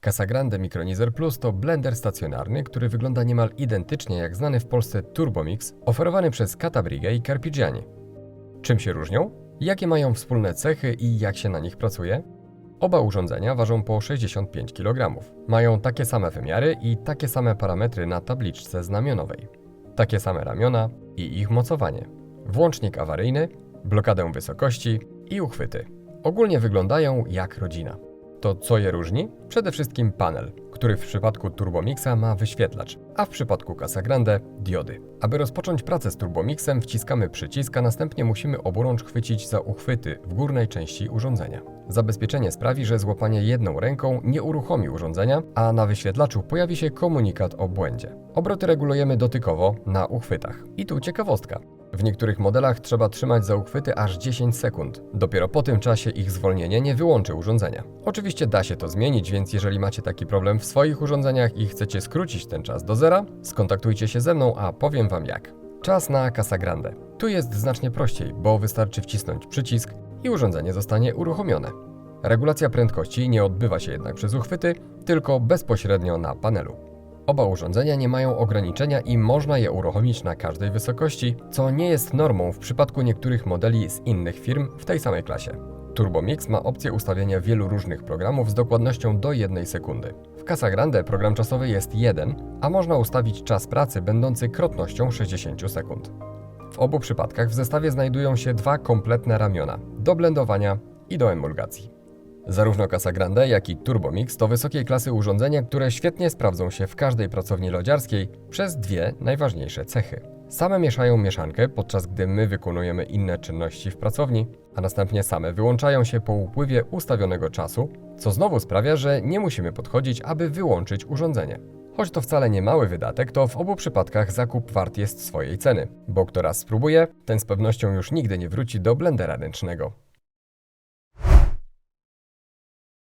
Casagrande Micronizer Plus to blender stacjonarny, który wygląda niemal identycznie jak znany w Polsce Turbomix, oferowany przez Catabrigę i Carpigiani. Czym się różnią? Jakie mają wspólne cechy i jak się na nich pracuje? Oba urządzenia ważą po 65 kg. Mają takie same wymiary i takie same parametry na tabliczce znamionowej. Takie same ramiona i ich mocowanie. Włącznik awaryjny, blokadę wysokości i uchwyty. Ogólnie wyglądają jak rodzina. To co je różni? Przede wszystkim panel, który w przypadku Turbomixa ma wyświetlacz, a w przypadku Casagrande diody. Aby rozpocząć pracę z Turbomixem wciskamy przycisk, a następnie musimy oburącz chwycić za uchwyty w górnej części urządzenia. Zabezpieczenie sprawi, że złapanie jedną ręką nie uruchomi urządzenia, a na wyświetlaczu pojawi się komunikat o błędzie. Obroty regulujemy dotykowo na uchwytach. I tu ciekawostka. W niektórych modelach trzeba trzymać za uchwyty aż 10 sekund. Dopiero po tym czasie ich zwolnienie nie wyłączy urządzenia. Oczywiście da się to zmienić, więc jeżeli macie taki problem w swoich urządzeniach i chcecie skrócić ten czas do zera, skontaktujcie się ze mną, a powiem Wam jak. Czas na Casagrande. Tu jest znacznie prościej, bo wystarczy wcisnąć przycisk i urządzenie zostanie uruchomione. Regulacja prędkości nie odbywa się jednak przez uchwyty, tylko bezpośrednio na panelu. Oba urządzenia nie mają ograniczenia i można je uruchomić na każdej wysokości, co nie jest normą w przypadku niektórych modeli z innych firm w tej samej klasie. Turbomix ma opcję ustawienia wielu różnych programów z dokładnością do 1 sekundy. W Casagrande program czasowy jest jeden, a można ustawić czas pracy będący krotnością 60 sekund. W obu przypadkach w zestawie znajdują się dwa kompletne ramiona do blendowania i do emulgacji. Zarówno Casagrande, jak i Turbomix to wysokiej klasy urządzenia, które świetnie sprawdzą się w każdej pracowni lodziarskiej przez dwie najważniejsze cechy. Same mieszają mieszankę, podczas gdy my wykonujemy inne czynności w pracowni, a następnie same wyłączają się po upływie ustawionego czasu, co znowu sprawia, że nie musimy podchodzić, aby wyłączyć urządzenie. Choć to wcale nie mały wydatek, to w obu przypadkach zakup wart jest swojej ceny, bo kto raz spróbuje, ten z pewnością już nigdy nie wróci do blendera ręcznego.